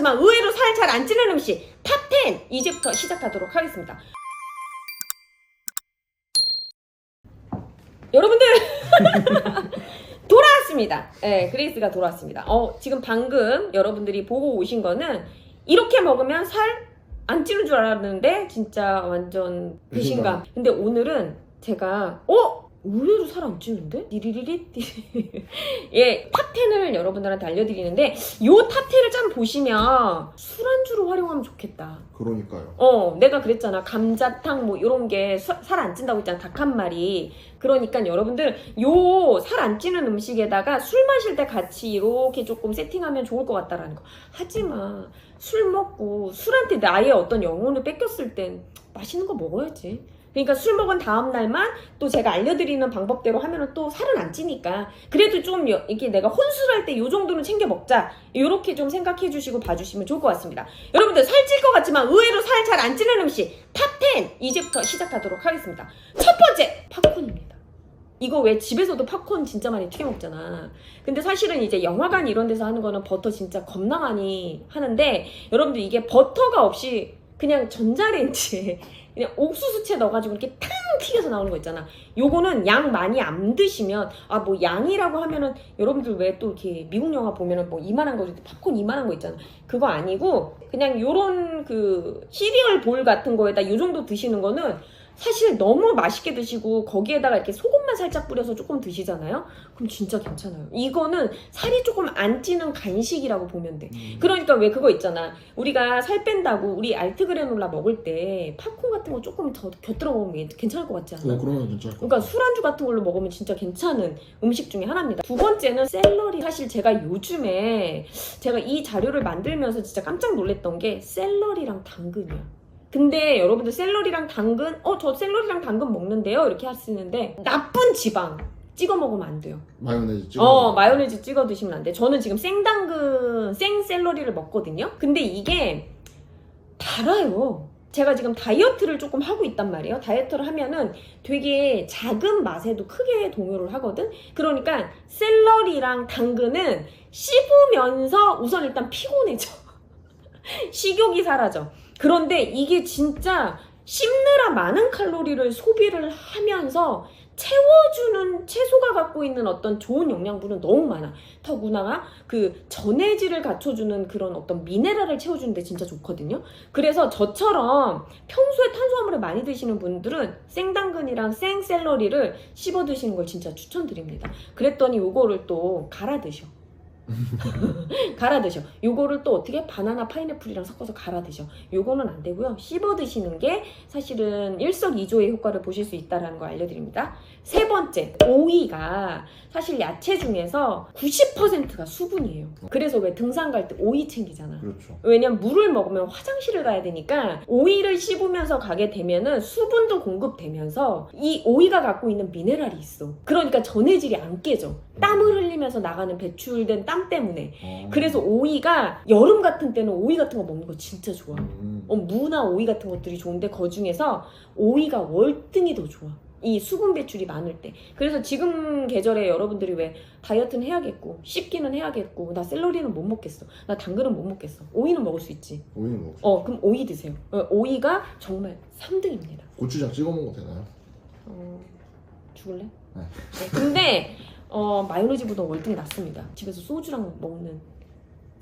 같지만 의외로 살 잘 안 찌는 음식 탑10 이제부터 시작하도록 하겠습니다. 여러분들 돌아왔습니다. 네, 그레이스가 돌아왔습니다. 어, 지금 방금 여러분들이 보고 오신 거는 이렇게 먹으면 살 안 찌는 줄 알았는데 진짜 완전 배신감. 근데 오늘은 제가 어? 의외로 살안 찌는데? 디리리리 예, 탑10을 여러분들한테 알려드리는데 요 탑10을 좀 보시면 술안주로 활용하면 좋겠다. 그러니까요. 어, 내가 그랬잖아. 감자탕 뭐 이런 게 살 안 찐다고 했잖아. 닭 한 마리. 그러니까 여러분들 요 살 안 찌는 음식에다가 술 마실 때 같이 이렇게 조금 세팅하면 좋을 것 같다라는 거. 하지마. 술 먹고 술한테 나의 어떤 영혼을 뺏겼을 땐 맛있는 거 먹어야지. 그러니까 술 먹은 다음 날만 또 제가 알려드리는 방법대로 하면은 또 살은 안 찌니까 그래도 좀 여- 이렇게 내가 혼술할 때 요 정도는 챙겨 먹자 이렇게 좀 생각해 주시고 봐주시면 좋을 것 같습니다. 여러분들 살찔 것 같지만 의외로 살 잘 안 찌는 음식 탑10 이제부터 시작하도록 하겠습니다. 첫 번째 팝콘입니다. 이거 왜 집에서도 팝콘 진짜 많이 튀겨 먹잖아. 근데 사실은 이제 영화관 이런 데서 하는 거는 버터 진짜 겁나 많이 하는데 여러분들 이게 버터가 없이 그냥 전자레인지에 그냥 옥수수채 넣어가지고 이렇게 탕 튀겨서 나오는 거 있잖아. 요거는 양 많이 안 드시면 아 뭐 양이라고 하면은 여러분들 왜 또 이렇게 미국 영화 보면은 뭐 이만한 거 팝콘 이만한 거 있잖아. 그거 아니고 그냥 요런 그 시리얼 볼 같은 거에다 요 정도 드시는 거는 사실 너무 맛있게 드시고 거기에다가 이렇게 소금만 살짝 뿌려서 조금 드시잖아요. 그럼 진짜 괜찮아요. 이거는 살이 조금 안 찌는 간식이라고 보면 돼. 음. 그러니까 왜 그거 있잖아. 우리가 살 뺀다고 우리 알트 그래놀라 먹을 때 팝콘 같은 거 조금 더 곁들여 먹으면 괜찮을 것 같지 않아? 어, 그러면 괜찮을 것 그러니까 술안주 같은 걸로 먹으면 진짜 괜찮은 음식 중에 하나입니다. 두 번째는 샐러리. 사실 제가 요즘에 제가 이 자료를 만들면서 진짜 깜짝 놀랐던 게 샐러리랑 당근이야. 근데 여러분들 샐러리랑 당근, 어, 저 샐러리랑 당근 먹는데요? 이렇게 하시는데 나쁜 지방 찍어 먹으면 안 돼요. 마요네즈 찍어. 어, 마요네즈 찍어 드시면 안 돼. 저는 지금 생당근, 생샐러리를 먹거든요. 근데 이게 달아요. 제가 지금 다이어트를 조금 하고 있단 말이에요. 다이어트를 하면은 되게 작은 맛에도 크게 동요를 하거든. 그러니까 샐러리랑 당근은 씹으면서 우선 일단 피곤해져. 식욕이 사라져. 그런데 이게 진짜 씹느라 많은 칼로리를 소비를 하면서 채워주는 채소가 갖고 있는 어떤 좋은 영양분은 너무 많아. 더구나 그 전해질을 갖춰주는 그런 어떤 미네랄을 채워주는데 진짜 좋거든요. 그래서 저처럼 평소에 탄수화물을 많이 드시는 분들은 생당근이랑 생샐러리를 씹어 드시는 걸 진짜 추천드립니다. 그랬더니 요거를 또 갈아 드셔. 갈아 드셔. 요거를 또 어떻게 바나나 파인애플이랑 섞어서 갈아 드셔. 요거는 안 되고요. 씹어 드시는 게 사실은 일석이조의 효과를 보실 수 있다라는 거 알려드립니다. 세 번째, 오이가 사실 야채 중에서 90%가 수분이에요. 그래서 왜 등산 갈 때 오이 챙기잖아. 그렇죠. 왜냐면 물을 먹으면 화장실을 가야 되니까 오이를 씹으면서 가게 되면은 수분도 공급되면서 이 오이가 갖고 있는 미네랄이 있어. 그러니까 전해질이 안 깨져. 땀을 흘리면서 나가는 배출된 땀 때문에. 어. 그래서 오이가 여름 같은 때는 오이 같은 거 먹는 거 진짜 좋아. 음. 어, 무나 오이 같은 것들이 좋은데 그 중에서 오이가 월등히 더 좋아. 이 수분 배출이 많을 때. 그래서 지금 계절에 여러분들이 왜 다이어트는 해야겠고, 씹기는 해야겠고, 나 샐러리는 못 먹겠어. 나 당근은 못 먹겠어. 오이는 먹을 수 있지. 오이는 먹. 어, 그럼 오이 드세요. 어, 오이가 정말 3등입니다. 고추장 찍어 먹어도 되나요? 어, 죽을래? 네. 네, 근데 어, 마요네즈보다 월등히 낫습니다. 집에서 소주랑 먹는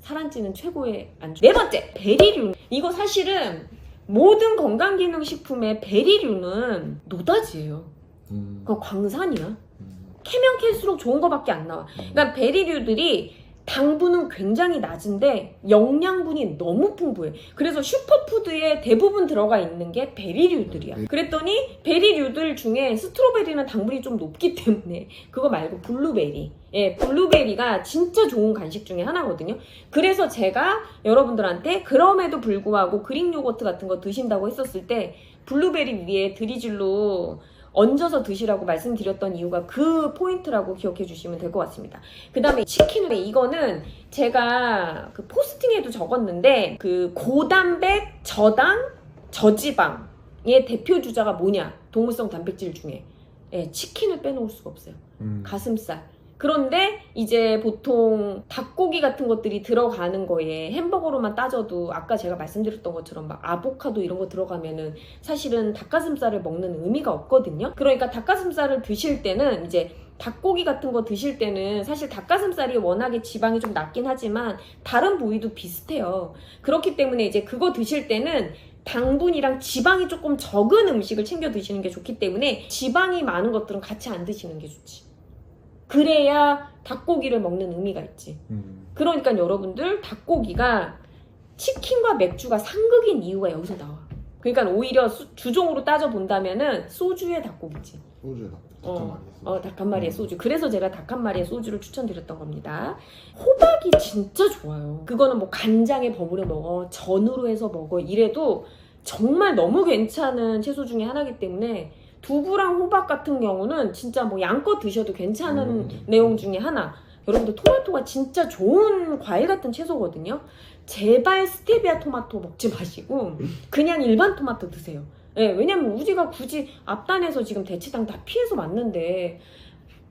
살안찌는 최고의 안주. 네 번째, 베리류. 이거 사실은 모든 건강기능식품의 베리류는 노다지예요. 음. 그거 광산이야. 음. 캐면 캘수록 좋은 거밖에 안 나와. 그러니까 베리류들이 당분은 굉장히 낮은데 영양분이 너무 풍부해. 그래서 슈퍼푸드에 대부분 들어가 있는 게 베리류들이야. 네. 그랬더니 베리류들 중에 스트로베리는 당분이 좀 높기 때문에 그거 말고 블루베리. 예, 블루베리가 진짜 좋은 간식 중에 하나거든요. 그래서 제가 여러분들한테 그럼에도 불구하고 그릭 요거트 같은 거 드신다고 했었을 때 블루베리 위에 드리즐로 얹어서 드시라고 말씀드렸던 이유가 그 포인트라고 기억해 주시면 될 것 같습니다. 그 다음에 치킨을 이거는 제가 그 포스팅에도 적었는데 그 고단백 저당 저지방의 대표 주자가 뭐냐 동물성 단백질 중에 예, 치킨을 빼놓을 수가 없어요. 음. 가슴살 그런데 이제 보통 닭고기 같은 것들이 들어가는 거에 햄버거로만 따져도 아까 제가 말씀드렸던 것처럼 막 아보카도 이런 거 들어가면은 사실은 닭가슴살을 먹는 의미가 없거든요. 그러니까 닭가슴살을 드실 때는 이제 닭고기 같은 거 드실 때는 사실 닭가슴살이 워낙에 지방이 좀 낮긴 하지만 다른 부위도 비슷해요. 그렇기 때문에 이제 그거 드실 때는 당분이랑 지방이 조금 적은 음식을 챙겨 드시는 게 좋기 때문에 지방이 많은 것들은 같이 안 드시는 게 좋지. 그래야 닭고기를 먹는 의미가 있지. 음. 그러니까 여러분들 닭고기가 치킨과 맥주가 상극인 이유가 여기서 나와. 그러니까 오히려 수- 주종으로 따져 본다면은 소주의 닭고기지. 소주에 닭, 어, 닭한 마리 있어. 어, 닭 한 마리의 음. 소주. 그래서 제가 닭 한 마리의 소주를 추천드렸던 겁니다. 호박이 진짜 좋아요. 그거는 뭐 간장에 버무려 먹어, 전으로 해서 먹어. 이래도 정말 너무 괜찮은 채소 중에 하나이기 때문에 두부랑 호박 같은 경우는 진짜 뭐 양껏 드셔도 괜찮은 음. 내용 중에 하나. 여러분들 토마토가 진짜 좋은 과일 같은 채소거든요. 제발 스테비아 토마토 먹지 마시고 그냥 일반 토마토 드세요. 예, 왜냐면 우지가 굳이 앞단에서 지금 대치당 다 피해서 왔는데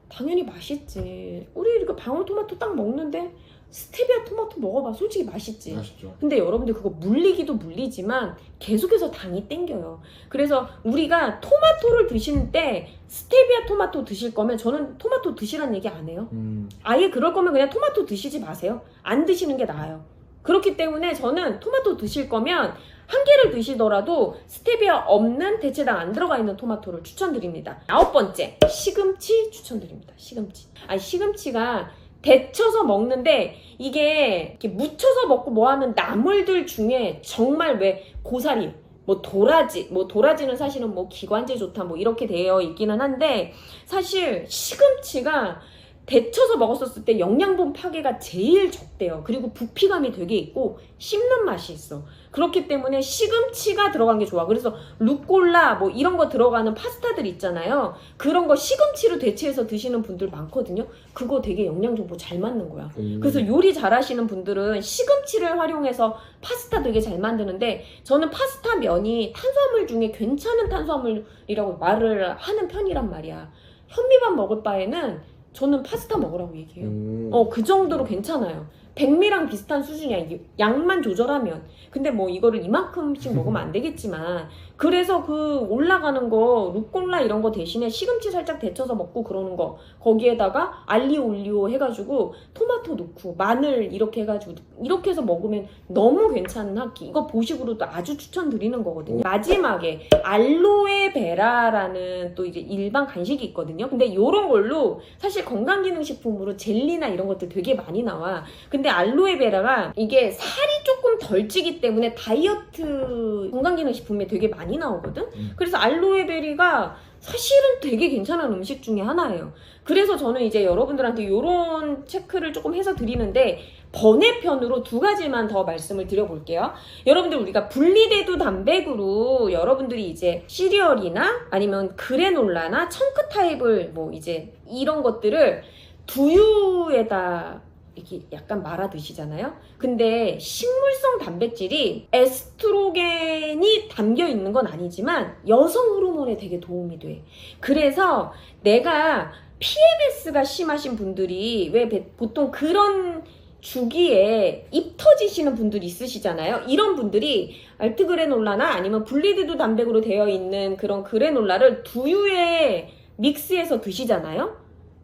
당연히 맛있지. 우리 이렇게 방울토마토 딱 먹는데 스테비아 토마토 먹어봐. 솔직히 맛있지. 맛있죠. 근데 여러분들 그거 물리기도 물리지만 계속해서 당이 땡겨요. 그래서 우리가 토마토를 드실 때 스테비아 토마토 드실 거면 저는 토마토 드시란 얘기 안 해요. 음. 아예 그럴 거면 그냥 토마토 드시지 마세요. 안 드시는 게 나아요. 그렇기 때문에 저는 토마토 드실 거면 한 개를 드시더라도 스테비아 없는 대체당 안 들어가 있는 토마토를 추천드립니다. 아홉 번째, 시금치 추천드립니다. 시금치. 아니, 시금치가 데쳐서 먹는데 이게 이렇게 묻혀서 먹고 뭐 하는 나물들 중에 정말 왜 고사리, 뭐 도라지, 뭐 도라지는 사실은 뭐 기관지 좋다 뭐 이렇게 되어 있기는 한데 사실 시금치가 데쳐서 먹었었을 때 영양분 파괴가 제일 적대요. 그리고 부피감이 되게 있고 씹는 맛이 있어. 그렇기 때문에 시금치가 들어간 게 좋아. 그래서 루꼴라 뭐 이런 거 들어가는 파스타들 있잖아요. 그런 거 시금치로 대체해서 드시는 분들 많거든요. 그거 되게 영양 정보 잘 맞는 거야. 음. 그래서 요리 잘하시는 분들은 시금치를 활용해서 파스타 되게 잘 만드는데 저는 파스타 면이 탄수화물 중에 괜찮은 탄수화물이라고 말을 하는 편이란 말이야. 현미밥 먹을 바에는 저는 파스타 먹으라고 얘기해요. 음. 어, 그 정도로 괜찮아요. 백미랑 비슷한 수준이야. 양만 조절하면. 근데 뭐 이거를 이만큼씩 먹으면 안 되겠지만. 그래서 그 올라가는 거, 루꼴라 이런 거 대신에 시금치 살짝 데쳐서 먹고 그러는 거. 거기에다가 알리오 올리오 해가지고 토마토 넣고 마늘 이렇게 해가지고 이렇게 해서 먹으면 너무 괜찮은 학기. 이거 보식으로도 아주 추천드리는 거거든요. 마지막에 알로에 베라라는 또 이제 일반 간식이 있거든요. 근데 요런 걸로 사실 건강기능식품으로 젤리나 이런 것들 되게 많이 나와. 근데 알로에베라가 이게 살이 조금 덜 찌기 때문에 다이어트 건강기능식품에 되게 많이 나오거든? 음. 그래서 알로에베리가 사실은 되게 괜찮은 음식 중에 하나예요. 그래서 저는 이제 여러분들한테 이런 체크를 조금 해서 드리는데 번외편으로 두 가지만 더 말씀을 드려볼게요. 여러분들 우리가 분리대두 단백으로 여러분들이 이제 시리얼이나 아니면 그래놀라나 청크 타입을 뭐 이제 이런 것들을 두유에다 이렇게 약간 말아 드시잖아요. 근데 식물성 단백질이 에스트로겐이 담겨 있는 건 아니지만 여성 호르몬에 되게 도움이 돼. 그래서 내가 PMS가 심하신 분들이 왜 배- 보통 그런 주기에 입 터지시는 분들이 있으시잖아요. 이런 분들이 알트 그래놀라나 아니면 분리대두 단백으로 되어 있는 그런 그래놀라를 두유에 믹스해서 드시잖아요.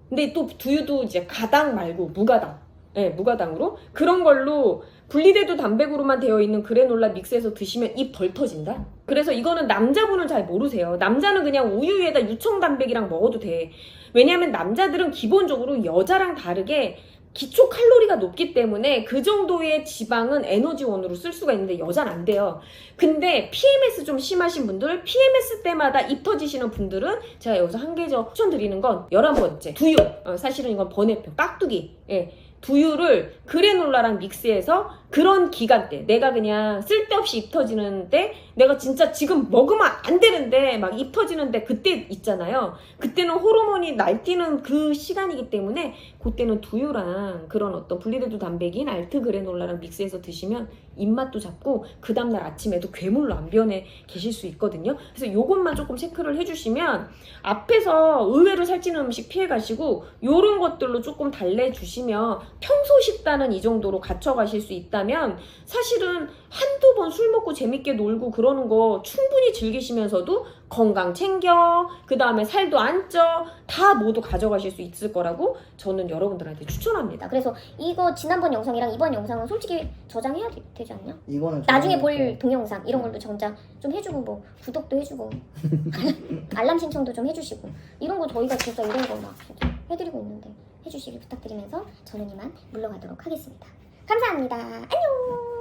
근데 또 두유도 이제 가당 말고 무가당. 예, 무가당으로 그런 걸로 분리대두 단백으로만 되어 있는 그래놀라 믹스해서 드시면 입덜 터진다. 그래서 이거는 남자분은 잘 모르세요. 남자는 그냥 우유에다 유청 단백이랑 먹어도 돼. 왜냐하면 남자들은 기본적으로 여자랑 다르게 기초 칼로리가 높기 때문에 그 정도의 지방은 에너지원으로 쓸 수가 있는데 여자는 안 돼요. 근데 PMS 좀 심하신 분들, PMS 때마다 입 터지시는 분들은 제가 여기서 한 개 더 추천드리는 건 11번째 두유. 어, 사실은 이건 번외편 깍두기. 예. 두유를 그래놀라랑 믹스해서 그런 기간 때 내가 그냥 쓸데없이 입 터지는 때 내가 진짜 지금 먹으면 안 되는데 막 입 터지는데 그때 있잖아요. 그때는 호르몬이 날뛰는 그 시간이기 때문에 그때는 두유랑 그런 어떤 분리대도 단백인 알트 그래놀라랑 믹스해서 드시면 입맛도 잡고 그 다음날 아침에도 괴물로 안 변해 계실 수 있거든요. 그래서 요것만 조금 체크를 해주시면 앞에서 의외로 살찌는 음식 피해 가시고 요런 것들로 조금 달래주시면 평소 식단은 이 정도로 갖춰 가실 수 있다 면 사실은 한두 번 술 먹고 재밌게 놀고 그러는 거 충분히 즐기시면서도 건강 챙겨 그 다음에 살도 안 쪄 다 모두 가져가실 수 있을 거라고 저는 여러분들한테 추천합니다. 그래서 이거 지난번 영상이랑 이번 영상은 솔직히 저장해야 되, 되지 않냐? 이거는 나중에 볼 동영상 이런 걸로 정자 좀 해주고 뭐 구독도 해주고 알람 신청도 좀 해주시고 이런 거 저희가 진짜 이런 거 막 해드리고 있는데 해주시길 부탁드리면서 저는 이만 물러가도록 하겠습니다. 감사합니다. 안녕.